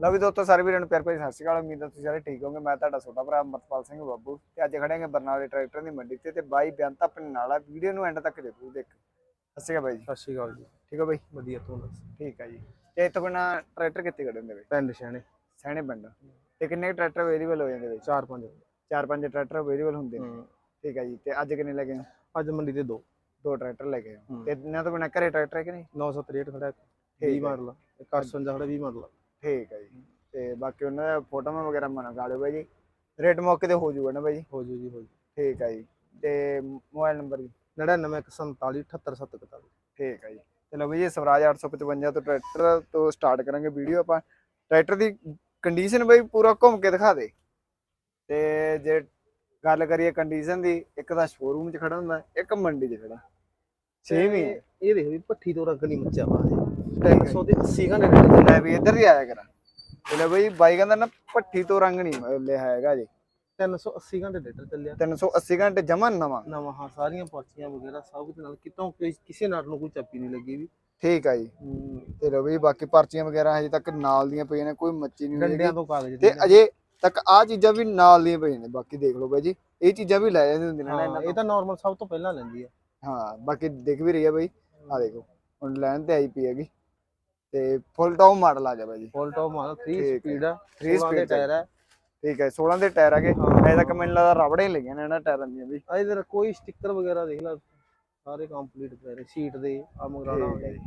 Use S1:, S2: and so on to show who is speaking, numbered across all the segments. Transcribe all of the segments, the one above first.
S1: ਲਓ ਵੀ ਦੋਸਤੋ ਸਾਰੇ ਵੀਰਾਂ ਨੂੰ ਪਿਆਰ ਭਰੀ ਸਤਿ ਸ਼੍ਰੀ ਅਕਾਲ। ਉਮੀਦ ਹੈ ਤੁਸੀਂ ਸਾਰੇ ਠੀਕ ਹੋਵੋਗੇ। ਮੈਂ ਤੁਹਾਡਾ ਛੋਟਾ ਭਰਾ ਅਮਰਪਾਲ ਸਿੰਘ ਬੱਬੂ ਤੇ ਅੱਜ ਖੜੇ ਹਾਂ ਬਰਨਾਲੇ ਟਰੈਕਟਰ ਦੀ ਮੰਡੀ ਤੇ ਤੇ ਬਾਈ ਬੇਅੰਤ ਆਪਣੇ ਨਾਲ ਆ। ਵੀਡੀਓ ਨੂੰ ਐਂਡ ਤੱਕ ਦੇਖੋ ਦੇਖ ਸਤਿ ਸ਼੍ਰੀ ਅਕਾਲ ਬਾਈ ਜੀ।
S2: ਸਤਿ ਸ਼੍ਰੀ ਅਕਾਲ ਜੀ।
S1: ਠੀਕ ਹੋ ਬਾਈ?
S2: ਵਧੀਆ ਤੂੰ ਦੱਸ?
S1: ਠੀਕ ਆ ਜੀ। ਤੇ ਇਤੋਂ ਬਿਨਾ ਟਰੈਕਟਰ ਕਿੱਥੇ ਖੜੇ ਹੁੰਦੇ ਬਈ?
S2: ਪਿੰਡ ਸ਼ਾਣੇ
S1: ਸਹਿਣੇ ਪਿੰਡ। ਤੇ ਕਿੰਨੇ ਟਰੈਕਟਰ ਅਵੇਲੇਬਲ ਹੋ ਜਾਂਦੇ ਵਿੱਚ
S2: ਚਾਰ ਪੰਜ।
S1: ਚਾਰ ਪੰਜ ਟਰੈਕਟਰ ਅਵੇਲੇਬਲ ਹੁੰਦੇ ਨੇ। ਠੀਕ ਆ ਜੀ। ਤੇ ਅੱਜ ਕਿੰਨੇ ਲੈ ਗਏ?
S2: ਅੱਜ ਮੰਡੀ ਤੇ ਦੋ।
S1: ਦੋ ਟਰੈਕਟਰ ਲੈ ਗਏ। ਤੇ ਇਹਨਾਂ ਤੋਂ ਬਿਨਾ ਘਰੇ ਟਰੈਕਟਰ ਹੈ ਕਿ ਨਹੀਂ?
S2: 963 ਖੜਾ
S1: ਠੀਕ
S2: 20
S1: ਹੈ।
S2: ਮਾਡਲ ਇੱਕ 855 ਖੜਾ 20 ਮਾਡਲ
S1: ਠੀਕ ਆ ਜੀ। ਤੇ ਬਾਕੀ ਉਹਨਾਂ ਦਾ ਫੋਟੋਆਂ ਵਗੈਰਾ ਮੰਗਾ ਲਿਓ ਬਾਈ ਜੀ। ਰੇਟ ਮੌਕੇ ਤੇ ਹੋ ਜਾਊਗਾ ਨਾ ਬਾਈ ਜੀ?
S2: ਹੋ ਜੂ ਜੀ ਹੋ ਜੂ।
S1: ਠੀਕ ਆ ਜੀ। ਤੇ ਮੋਬਾਈਲ ਨੰਬਰ ਜੀ?
S2: 9914478741
S1: ਠੀਕ ਆ ਜੀ। ਤੇ ਲਓ ਵੀ ਜੀ ਸਵਰਾਜ 855 ਤੋਂ ਟਰੈਕਟਰ ਤੋਂ ਸਟਾਰਟ ਕਰਾਂਗੇ ਵੀਡੀਓ ਆਪਾਂ। ਟਰੈਕਟਰ ਦੀ ਕੰਡੀਸ਼ਨ ਬਈ ਪੂਰਾ ਘੁੰਮ ਕੇ ਦਿਖਾ ਦੇ। ਤੇ ਜੇ ਗੱਲ ਕਰੀਏ ਕੰਡੀਸ਼ਨ ਦੀ ਇੱਕ ਤਾਂ ਸ਼ੋਰੂਮ 'ਚ ਖੜਾ ਹੁੰਦਾ ਇੱਕ ਮੰਡੀ 'ਚ ਖੜਾ। ਸੇਮ ਹੀ
S2: ਇਹ ਦੇਖ ਵੀ ਪੱਠੀ ਤੋਂ ਰੰਗ ਨਹੀਂ ਮੱਚਿਆ ਵਾ ਇਹ। 380 ਘੰਟੇ ਦੇ
S1: ਲੈ ਵੀ ਇੱਧਰ ਹੀ ਆਇਆ ਕਰਾਂ। ਤੇ ਲੈ ਬਈ ਬਾਈ ਕਹਿੰਦਾ ਨਾ ਭੱਠੀ ਤੋਂ ਰੰਗ ਨਹੀਂ ਲਿਆ ਹੈਗਾ ਜੀ।
S2: 380 ਘੰਟੇ ਲੀਟਰ
S1: ਘੰਟੇ ਜਮਾ
S2: ਵਗੈਰਾ
S1: ਜੀ। ਬਾਕੀ ਪਰਚੀਆਂ ਵਗੈਰਾ ਹਜੇ ਤੱਕ ਨਾਲ ਦੀਆਂ ਪਈਆਂ ਕੋਈ ਮੱਚੀ ਨਹੀਂ ਅਜੇ ਤੱਕ ਆ ਚੀਜ਼ਾਂ ਵੀ ਨਾਲ ਦੀਆਂ ਪਈਆਂ ਬਾਕੀ ਦੇਖ ਬਾਈ ਜੀ ਇਹ ਚੀਜ਼ਾਂ ਵੀ ਲੈ
S2: ਸਭ ਤੋਂ ਪਹਿਲਾਂ
S1: ਦੇਖ ਵੀ ਰਹੀ ਆ ਬਾਈ। ਲੈਣ ਤੇ ਆਈ ਪਈ ਹੈਗੀ। ਤੇ ਫੁੱਲ ਟੌਪ ਮਾਡਲ ਆ ਜਾ ਬਾਈ ਜੀ।
S2: ਫੁੱਲ ਟੌਪ ਮਾਡਲ 3
S1: ਠੀਕ ਹੈ।
S2: ਸਪੀਡ ਆ
S1: 3
S2: 16 ਦੇ
S1: ਸਪੀਡ
S2: ਟਾਇਰ ਆ।
S1: ਠੀਕ ਹੈ 16 ਦੇ ਟਾਇਰ ਹੈਗੇ। ਅਜੇ ਤੱਕ ਮੈਨੂੰ ਲੱਗਦਾ ਰਬੜੇ ਹੀ ਲੱਗੀਆਂ ਨੇ ਇਹਨਾਂ ਟਾਇਰਾਂ ਦੀਆਂ ਵੀ।
S2: ਆ ਇਧਰ ਕੋਈ ਸਟicker ਵਗੈਰਾ ਦੇਖ ਲੈ। ਸਾਰੇ ਕੰਪਲੀਟ ਪਏ ਸੀਟ ਦੇ ਆ ਮਗਰਾਣਾ
S1: ਹੈ ਜੀ।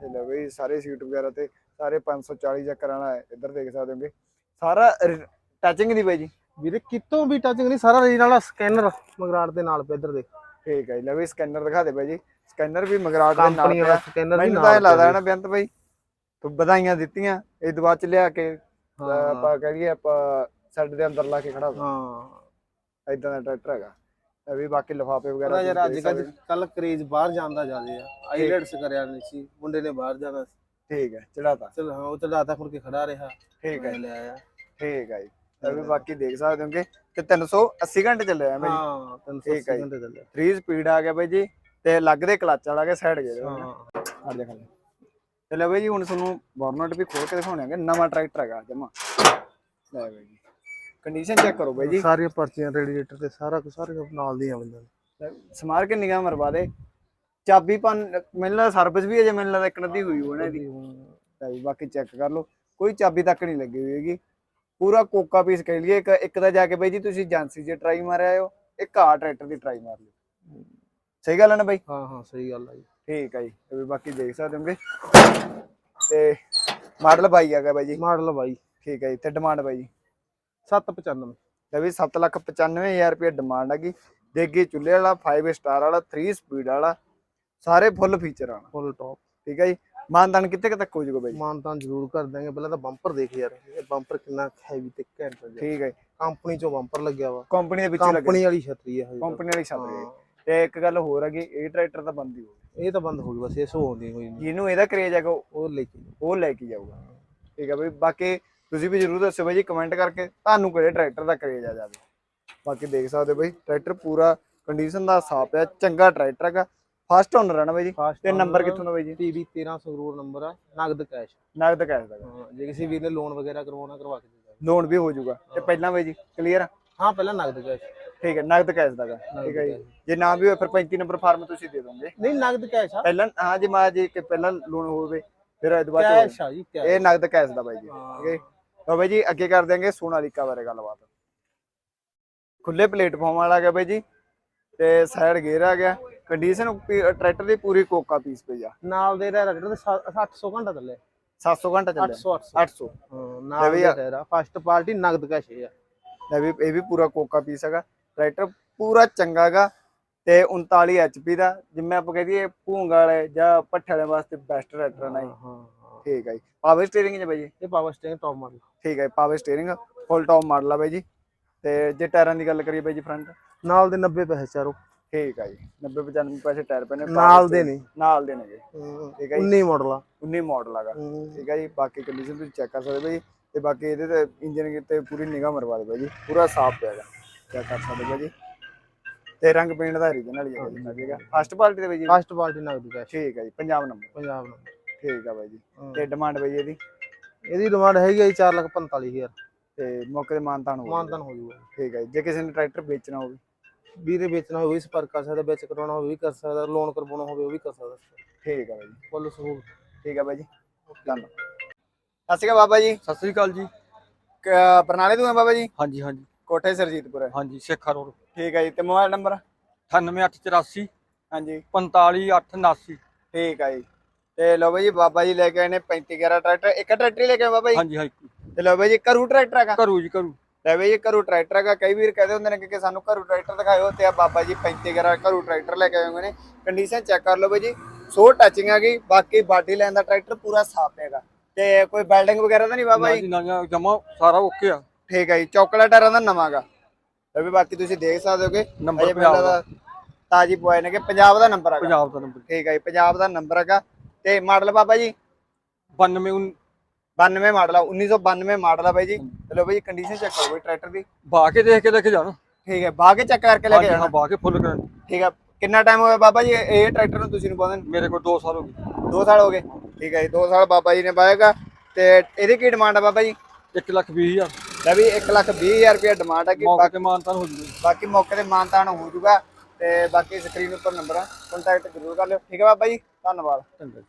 S1: ਤੇ ਲਓ ਬਈ ਸਾਰੇ ਸੀਟ ਵਗੈਰਾ ਤੇ ਸਾਰੇ 540 ਚੱਕਰ ਵਾਲਾ ਹੈ। ਇੱਧਰ ਦੇਖ ਸਕਦੇ ਹੋਗੇ ਸਾਰਾ ਟੱਚਿੰਗ ਦੀ ਬਾਈ ਜੀ।
S2: ਵੀਰੇ ਕਿਤੋਂ ਵੀ ਟੱਚਿੰਗ ਨਹੀਂ ਸਾਰਾ ਰੀਨ ਵਾਲਾ ਸਕੈਨਰ ਮਗਰਾੜ ਦੇ ਨਾਲ ਪਿਆ ਇਧਰ ਦੇਖ।
S1: ਠੀਕ ਹੈ ਜੀ ਲੈ ਵੀ ਸਕੈਨਰ ਦਿਖਾ ਦੇ ਬਾਈ ਜੀ। ਸਕੈਨਰ ਵੀ ਮਗਰਾਟ ਦੇ ਨਾਲ
S2: ਕੰਪਨੀ ਵਾਲਾ ਸਕੈਨਰ ਵੀ ਨਾਲ
S1: ਲੱਗਦਾ ਹੈ ਨਾ ਬੇਅੰਤ ਬਾਈ ਵਧਾਈਆਂ ਦਿੱਤੀਆਂ ਇਹ ਦੁਆ ਚ ਲਿਆ ਕੇ ਆਪਾਂ ਕਹੀਏ ਆਪਾਂ ਸੈੱਟ ਦੇ ਅੰਦਰ ਲਾ ਕੇ ਖੜਾ
S2: ਹਾਂ।
S1: ਇਦਾਂ ਦਾ ਟਰੈਕਟਰ ਹੈਗਾ। ਇਹ ਵੀ ਬਾਕੀ ਲਿਫਾਫੇ ਵਗੈਰਾ
S2: ਯਾਰ ਅੱਜ ਕੱਲ ਕਰੇਜ ਬਾਹਰ ਜਾਂਦਾ ਜ਼ਿਆਦੇ ਆ। ਆਈਲੈਟਸ ਕਰਿਆ ਨਹੀਂ ਸੀ ਮੁੰਡੇ ਨੇ ਬਾਹਰ ਜਾਣਾ ਸੀ।
S1: ਠੀਕ ਹੈ ਚੜਾਤਾ
S2: ਚਲ ਹਾਂ ਉਹ ਚੜਾਤਾ ਮੁੜ ਕੇ ਖੜਾ ਰਿਹਾ।
S1: ਠੀਕ ਹੈ
S2: ਲੈ ਆਇਆ।
S1: ਠੀਕ ਹੈ ਜੀ। ਵੀ ਬਾਕੀ ਦੇਖ ਸਕਦੇ ਹੋਗੇ ਤੇ 380 ਘੰਟੇ ਚੱਲਿਆ ਹੈ ਬਾਈ।
S2: ਹਾਂ
S1: ਠੀਕ ਹੈ
S2: 380
S1: ਜੀ।
S2: ਘੰਟੇ ਚੱਲਿਆ
S1: 3 ਸਪੀਡ ਆ ਗਿਆ ਬਾਈ ਜੀ ਤੇ ਲੱਗਦੇ ਕਲੱਚ ਵਾਲਾ ਕੇ ਸਾਈਡ ਗਏ
S2: ਹਾਂ।
S1: ਆ ਦੇਖ ਲੈ ਚਲੋ ਬਾਈ ਜੀ ਹੁਣ ਤੁਹਾਨੂੰ ਵਾਰਨਟ ਵੀ ਖੋਲ ਕੇ ਦਿਖਾਉਣਾਂਗੇ ਨਵਾਂ ਟਰੈਕਟਰ ਹੈਗਾ ਜਮਾ। ਲੈ ਬਾਈ ਜੀ ਕੰਡੀਸ਼ਨ ਚੈੱਕ ਕਰੋ ਬਾਈ ਜੀ।
S2: ਸਾਰੀਆਂ ਪਰਚੀਆਂ ਰੇਡੀਏਟਰ ਤੇ ਸਾਰਾ ਕੁਝ ਸਾਰੇ ਨਾਲ ਦੀਆਂ ਬੰਦੇ
S1: ਸਮਾਰ ਕੇ ਨਿਗਾਹ ਮਰਵਾ ਦੇ? ਚਾਬੀ ਪਨ ਮੈਨੂੰ ਲੱਗਦਾ ਸਰਵਿਸ ਵੀ ਅਜੇ ਮੈਨੂੰ ਲੱਗਦਾ ਇੱਕ ਨਦੀ ਹੋਈ ਹੋਣਾ ਤਾਂ ਜੀ ਬਾਕੀ ਚੈੱਕ ਕਰ ਲਓ। ਕੋਈ ਚਾਬੀ ਤੱਕ ਨਹੀਂ ਲੱਗੀ ਹੋਈ ਹੈਗੀ। ਪੂਰਾ ਕੋਕਾ ਪੀਸ ਕਹਿ ਲਈਏ ਇੱਕ ਇੱਕ ਤਾਂ ਜਾ ਕੇ ਬਾਈ ਜੀ ਤੁਸੀਂ ਏਜੰਸੀ 'ਚ ਟਰਾਈ ਮਾਰਿਆ ਹੋ ਇੱਕ ਆ ਟਰੈਕਟਰ ਦੀ ਟਰਾਈ ਮਾਰ ਲਿਓ। ਸਹੀ ਗੱਲ ਹੈ ਨਾ ਬਾਈ?
S2: ਹਾਂ ਹਾਂ ਸਹੀ ਗੱਲ ਆ ਜੀ।
S1: ਠੀਕ ਹੈ ਜੀ ਵੀ ਬਾਕੀ ਦੇਖ ਸਕਦੇ ਹੋਗੇ। ਤੇ ਮਾਡਲ ਬਾਈ ਆ ਗਿਆ ਬਾਈ ਜੀ।
S2: ਮਾਡਲ ਬਾਈ।
S1: ਠੀਕ ਹੈ ਜੀ ਤੇ ਡਿਮਾਂਡ ਬਾਈ ਜੀ।
S2: 795
S1: ਲੈ ਵੀ 795000 ਰੁਪਏ ਡਿਮਾਂਡ ਹੈਗੀ ਦੇਗੀ ਚੁੱਲ੍ਹੇ ਵਾਲਾ 5 ਸਟਾਰ ਵਾਲਾ 3 ਸਪੀਡ ਵਾਲਾ ਸਾਰੇ ਫੁੱਲ ਫੀਚਰ ਆ।
S2: ਫੁੱਲ ਟੌਪ
S1: ਠੀਕ ਹੈ ਜੀ ਮਾਨਦਾਨ ਕਿੱਥੇ ਤੱਕ ਹੋ ਜਾਊਗਾ ਬਾਈ ਜੀ?
S2: ਮਾਨ ਤਾਂ ਜ਼ਰੂਰ ਕਰ ਦਾਂਗੇ ਪਹਿਲਾਂ ਤਾਂ ਬੰਪਰ ਦੇਖ ਯਾਰ ਇਹ ਬੰਪਰ ਕਿੰਨਾ ਹੈਵੀ ਤੇ ਘੈਂਟ ਹੈ
S1: ਠੀਕ ਹੈ
S2: ਕੰਪਨੀ ਚੋਂ ਬੰਪਰ ਲੱਗਿਆ ਵਾ।
S1: ਕੰਪਨੀ ਦੇ ਵਿੱਚ ਹੀ ਲੱਗੇ
S2: ਕੰਪਨੀ ਵਾਲੀ ਛਤਰੀ ਹੈ
S1: ਕੰਪਨੀ ਵਾਲੀ ਛੱਤ ਹੈ। ਤੇ ਇੱਕ ਗੱਲ ਹੋਰ ਹੈਗੀ ਇਹ ਟਰੈਕਟਰ ਤਾਂ ਬੰਦ ਹੀ ਹੋਊਗਾ
S2: ਇਹ ਤਾਂ ਬੰਦ ਹੋ ਗਈ ਬਸ ਇਹ ਸੋ ਹੁੰਦੀ ਕੋਈ ਨਹੀਂ
S1: ਜਿਹਨੂੰ ਇਹਦਾ ਕਰੇਜ ਹੈਗਾ ਉਹ-
S2: ਲੈ ਕੇ
S1: ਉਹ ਲੈ ਕੇ ਜਾਊਗਾ। ਠੀਕ ਹੈ ਬਈ ਬਾਕੀ ਤੁਸੀਂ ਵੀ ਜਰੂਰ ਦੱਸਿਓ ਬਾਈ ਜੀ ਕਮੈਂਟ ਕਰਕੇ ਤੁਹਾਨੂੰ ਕਿਹੜੇ ਟਰੈਕਟਰ ਦਾ ਕਰੇਜ ਆ ਜਾਵੇ। ਬਾਕੀ ਦੇਖ ਸਕਦੇ ਹੋ ਬਾਈ ਟਰੈਕਟਰ ਪੂਰਾ ਕੰਡੀਸ਼ਨ ਦਾ ਸਾਫ਼ ਹੈ ਚੰਗਾ ਟਰੈਕਟਰ ਹੈਗਾ। ਫਸਟ ਓਨਰ ਹੈ ਨਾ ਬਾਈ ਜੀ? ਤੇ ਨੰਬਰ ਕਿੱਥੋਂ ਦਾ ਬਾਈ ਜੀ?
S2: ਪੀਬੀ 13 ਸੰਗਰੂਰ ਨੰਬਰ ਆ ਨਗਦ ਕੈਸ਼
S1: ਨਗਦ ਕੈਸ਼ ਦਾ।
S2: ਹਾਂ ਜੇ ਕਿਸੇ ਵੀਰ ਨੇ ਲੋਨ ਵਗੈਰਾ ਕਰਵਾਉਣਾ ਕਰਵਾ ਕੇ ਦੇ
S1: ਲੋਨ ਵੀ ਹੋ ਜਾਊਗਾ। ਤੇ ਪਹਿਲਾਂ ਬਾਈ ਜੀ ਕਲੀਅਰ
S2: ਹਾਂ ਪਹਿਲਾਂ ਨਗਦ ਕੈਸ਼
S1: ਠੀਕ ਹੈ ਨਗਦ ਕੈਸ਼ ਦਾ ਗਾ। ਠੀਕ ਹੈ ਜੀ। ਜੇ ਨਾ ਵੀ ਹੋਏ ਫਿਰ 35 ਨੰਬਰ ਫਾਰਮ ਤੁਸੀਂ ਦੇ ਦੋਗੇ।
S2: ਨਹੀਂ ਨਗਦ ਕੈਸ਼ ਆ।
S1: ਪਹਿਲਾਂ ਹਾਂ ਜੀ ਮਾ ਜੀ ਕਿ ਪਹਿਲਾਂ ਲੋਨ ਹੋਵੇ ਫਿਰ ਇਹਦੇ ਬਾਅਦ
S2: ਕੈਸ਼ ਆ ਜੀ। ਕੈਸ਼
S1: ਇਹ ਨਗਦ ਕੈਸ਼ ਦਾ ਬਾਈ ਜੀ। ਠੀਕ ਹੈ ਤਾਂ ਬਾਈ ਜੀ ਅੱਗੇ ਕਰ ਦਿਆਂਗੇ ਸੋਨਾਲੀਕਾ ਬਾਰੇ ਗੱਲਬਾਤ। ਖੁੱਲੇ ਪਲੇਟਫਾਰਮ ਵਾਲਾ ਗਿਆ ਬਾਈ ਜੀ ਤੇ ਸਾਈਡ ਗੇਅਰ ਆ ਗਿਆ। ਕੰਡੀਸ਼ਨ ਟਰੈਕਟਰ ਦੀ ਪੂਰੀ ਕੋਕਾ ਪੀਸ ਪਈ ਆ।
S2: ਨਾਲ ਦੇ ਰੈਡ ਤੇ 800 ਘੰਟਾ ਚੱਲੇ
S1: 700 ਘੰਟਾ ਚੱਲਿਆ।
S2: 800 800
S1: 800
S2: ਹਾਂ ਨਾਲ ਦੇ ਤੇਰਾ ਫਸਟ ਪਾਰਟੀ ਨਗਦ ਕੈਸ਼ ਇਹ ਆ
S1: ਇਹ ਵੀ ਇਹ ਵੀ ਪੂਰਾ ਕੋਕਾ ਪੀਸ ਹੈਗਾ। ਟਰੈਕਟਰ ਪੂਰਾ ਚੰਗਾ ਹੈਗਾ ਤੇ 39 ਐਚਪੀ ਦਾ ਜਿਵੇਂ ਆਪਾਂ ਕਹਿ ਦਈਏ ਭੂੰਗ ਵਾਲੇ ਜਾਂ ਪੱਠੇ ਵਾਲੇ ਵਾਸਤੇ ਬੈਸਟ ਟਰੈਕਟਰ ਨਾ ਜੀ।
S2: ਹਾਂ
S1: ਠੀਕ ਹੈ ਜੀ। ਪਾਵਰ ਸਟੀਅਰਿੰਗ ਹੈ ਬਾਈ ਜੀ?
S2: ਇਹ ਪਾਵਰ ਸਟੇਰਿੰਗ ਟੌਪ ਮਾਡਲ
S1: ਠੀਕ ਹੈ power steering full top model ਆ ਬਾਈ ਜੀ। ਤੇ ਜੇ ਟਾਇਰਾਂ ਦੀ ਗੱਲ ਕਰੀਏ ਬਾਈ ਜੀ ਫਰੰਟ
S2: ਨਾਲ ਦੇ 90 ਪੈਸੇ ਚਾਰੋ।
S1: ਠੀਕ ਹੈ ਜੀ 90 95 ਪੈਸੇ ਟਾਇਰ ਪਏ ਨੇ
S2: ਨਾਲ ਦੇ ਨਹੀਂ
S1: ਨਾਲ ਦੇ ਨੇਗੇ ਠੀਕ ਹੈ ਜੀ।
S2: 19 ਮਾਡਲ ਆ।
S1: 19 ਮਾਡਲ ਹੈਗਾ ਠੀਕ ਹੈ ਜੀ ਬਾਕੀ ਕੰਡੀਸ਼ਨ ਤੁਸੀਂ ਚੈੱਕ ਕਰ ਸਕਦੇ ਬਾਈ ਤੇ ਬਾਕੀ ਇਹਦੇ ਤੇ ਇੰਜਨ ਤੇ ਪੂਰੀ ਨਿਗਾਹ ਮਰਵਾ ਦੇ ਬਾਈ ਜੀ ਪੂਰਾ ਸਾਫ਼ ਪਿਆ ਹੈਗਾ। ਚੈੱਕ ਕਰ ਸਕਦੇ ਬਾਈ ਜੀ? ਤੇ ਰੰਗ ਪੇਂਟ ਦਾ ਰੀਜਨਲ ਹੀ ਹੈਗਾ ਜੀ ਲੱਗੇਗਾ ਫਸਟ ਪਾਰਟੀ ਦੇ ਬਾਈ ਜੀ?
S2: ਫਸਟ ਪਾਰਟੀ ਨਗਦ ਕੈਸ਼
S1: ਠੀਕ ਹੈ ਜੀ ਪੰਜਾਬ ਨੰਬਰ।
S2: ਪੰਜਾਬ ਨੰਬਰ।
S1: ਠੀਕ ਆ ਬਾਈ ਜੀ।
S2: ਹਾਂ।
S1: ਤੇ ਡਿਮਾਂਡ ਬਾਈ ਇਹਦੀ?
S2: ਇਹਦੀ ਡਿਮਾਂਡ ਹੈਗੀ ਹੈ 445000
S1: ਤੇ ਮੌਕੇ ਤੇ ਮਾਨਤਾਨ ਹੋ
S2: ਮਾਨਤਨ ਹੋ ਜਾਊਗਾ।
S1: ਠੀਕ ਹੈ ਜੀ। ਜੇ ਕਿਸੇ ਨੇ ਟਰੈਕਟਰ ਵੇਚਣਾ ਹੋਵੇ।
S2: ਵੀਰੇ ਵੇਚਣਾ ਹੋਵੇ ਇਸ ਪਰ ਕਰ ਸਕਦਾ ਵਿੱਚ ਕਰਾਉਣਾ ਹੋਵੇ ਵੀ ਕਰ ਸਕਦਾ ਲੋਨ ਕਰਵਾਉਣਾ ਹੋਵੇ ਉਹ ਵੀ ਕਰ ਸਕਦਾ।
S1: ਠੀਕ ਹੈ ਬਾਈ ਜੀ।
S2: ਫੁੱਲ ਸਹੂਲਤ।
S1: ਠੀਕ ਹੈ ਬਾਈ ਜੀ। ਧੰਨਵਾਦ। ਸਤਿ ਸ਼੍ਰੀ ਅਕਾਲ ਬਾਬਾ ਜੀ।
S3: ਸਤਿ ਸ੍ਰੀ ਅਕਾਲ ਜੀ।
S1: ਕ- ਬਰਨਾਲੇ ਤੋਂ ਹੈ ਬਾਬਾ ਜੀ?
S3: ਹਾਂਜੀ ਹਾਂਜੀ।
S1: ਕੋਠੇ ਸਰਜੀਤਪੁਰ
S3: ਹਾਂਜੀ ਸੇਖਾ ਰੋਡ।
S1: ਠੀਕ ਹੈ ਜੀ ਤੇ ਮੋਬਾਈਲ ਨੰਬਰ?
S3: 98884
S1: ਹਾਂਜੀ।
S3: 45879
S1: ਠੀਕ ਹੈ ਜੀ। ਤੇ ਲਓ ਬਾਈ ਜੀ ਬਾਬਾ ਜੀ ਲੈ ਕੇ ਆਏ ਨੇ 35 11 ਟਰੈਕਟਰ। ਇੱਕ ਟਰੈਕਟਰ ਹੀ ਲੈ ਕੇ ਆਏ ਬਾਬਾ ਜੀ।
S3: ਹਾਂਜੀ ਹਾਂਜੀ।
S1: ਤੇ ਲਓ ਬਾਈ ਜੀ ਕਰੂ ਟਰੈਕਟਰ ਹੈਗਾ।
S3: ਕਰੂ ਜੀ ਕਰੂ
S1: ਲੈ ਬਾਈ ਜੀ ਕਰੂ ਟਰੈਕਟਰ ਹੈਗਾ। ਕਈ ਵੀਰ ਕਹਦੇ ਹੁੰਦੇ ਨੇ ਕਿ ਸਾਨੂੰ ਕਰੂ ਟਰੈਕਟਰ ਦਿਖਾਇਓ ਤੇ ਆ ਬਾਬਾ ਜੀ 35 11 ਕਰੂ ਟਰੈਕਟਰ ਲੈ ਕੇ ਆਏ ਹੋਏ ਨੇ। ਕੰਡੀਸ਼ਨ ਚੈੱਕ ਕਰ ਲਓ ਬਾਈ ਜੀ। ਸੋ ਟੱਚਿੰਗ ਹੈਗੀ ਬਾਕੀ ਬਾਡੀ ਲਾਈਨ ਦਾ ਟਰੈਕਟਰ ਪੂਰਾ ਸਾਫ਼ ਹੈਗਾ। ਤੇ ਕੋਈ ਬਿਲਡਿੰਗ ਵਗੈਰਾ ਤਾਂ ਨਹੀਂ ਬਾਬਾ ਜੀ?
S3: ਨਾ ਜੀ ਜਮਾ ਸਾਰਾ ਓਕੇ ਆ।
S1: ਠੀਕ ਹੈ ਜੀ ਚੌਕਲੇਟ ਟਾਇਰਾਂ ਦਾ ਨਵਾਂਗਾ। ਤੇ ਵੀ ਬਾਕੀ ਤੁਸੀਂ ਦੇਖ ਸਕਦੇ ਹੋਗੇ
S3: ਨੰਬਰ
S1: ਅਜੇ
S3: ਪੰਜਾਬ
S1: ਲੱਗਦਾ ਤਾਜੀ ਪੁਆਏ ਨੇ ਕਿ ਪੰਜਾਬ ਦਾ ਨੰਬਰ ਹੈਗਾ।
S3: ਪੰਜਾਬ ਦਾ ਨੰਬਰ
S1: ਠੀਕ ਹੈ ਜੀ ਪੰਜਾਬ ਦਾ ਨੰਬਰ ਹੈਗਾ। ਤੇ ਮਾਡਲ ਬਾਬਾ ਜੀ?
S3: 92
S1: 92 ਮਾਡਲ ਆ 1992 ਮਾਡਲ ਆ ਬਾਈ ਜੀ। ਚਲੋ ਬਾਈ ਕੰਡੀਸ਼ਨ ਚੈੱਕ ਕਰੋ ਬਾਈ ਟਰੈਕਟਰ ਦੀ।
S3: ਬਾ ਕੇ ਦੇਖ ਕੇ ਲੈ ਕੇ ਜਾਣਾ।
S1: ਠੀਕ ਹੈ ਬਾਹ ਕੇ ਚੈੱਕ ਕਰਕੇ ਲੈ ਕੇ ਜਾਣਾ।
S3: ਬਾ ਕੇ ਫੁੱਲ ਕਰਨ।
S1: ਠੀਕ ਹੈ ਕਿੰਨਾ ਟਾਈਮ ਹੋਇਆ ਬਾਬਾ ਜੀ ਇਹ ਟਰੈਕਟਰ ਨੂੰ ਤੁਸੀਂ ਨੂੰ ਪਾਉਂਦੇ ਨੂੰ?
S3: ਮੇਰੇ ਕੋਲ 2 ਸਾਲ ਹੋ ਗਏ।
S1: 2 ਸਾਲ ਹੋ ਗਏ। ਠੀਕ ਹੈ ਜੀ 2 ਸਾਲ ਬਾਬਾ ਜੀ ਨੇ ਪਾਏਗਾ ਤੇ ਇਹਦੀ ਕੀ ਡਿਮਾਂਡ ਆ ਬਾਬਾ ਜੀ?
S3: 1 ਲੱਖ 20 ਹਜ਼ਾਰ।
S1: ਲੈ ਵੀ 1 ਲੱਖ 20 ਹਜ਼ਾਰ ਰੁਪਏ ਡਿਮਾਂਡ ਆ ਕਿ
S3: ਮੌਕੇ ਤੇ ਮਾਨਤਾਨ ਹੋ ਜੂਗੀ।
S1: ਬਾਕੀ ਮੌਕੇ ਤੇ ਮਾਨਤਾਨ ਹੋ ਜਾਊਗਾ ਤੇ ਬਾਕੀ ਸਕਰੀਨ ਉੱਪਰ ਨੰਬਰ ਆ ਕੰਟੈਕਟ ਜ਼ਰੂਰ ਕਰ ਲਿਓ। ਠੀਕ ਹੈ ਬਾਬਾ ਜੀ ਧੰਨਵਾਦ।
S3: ਜੀ।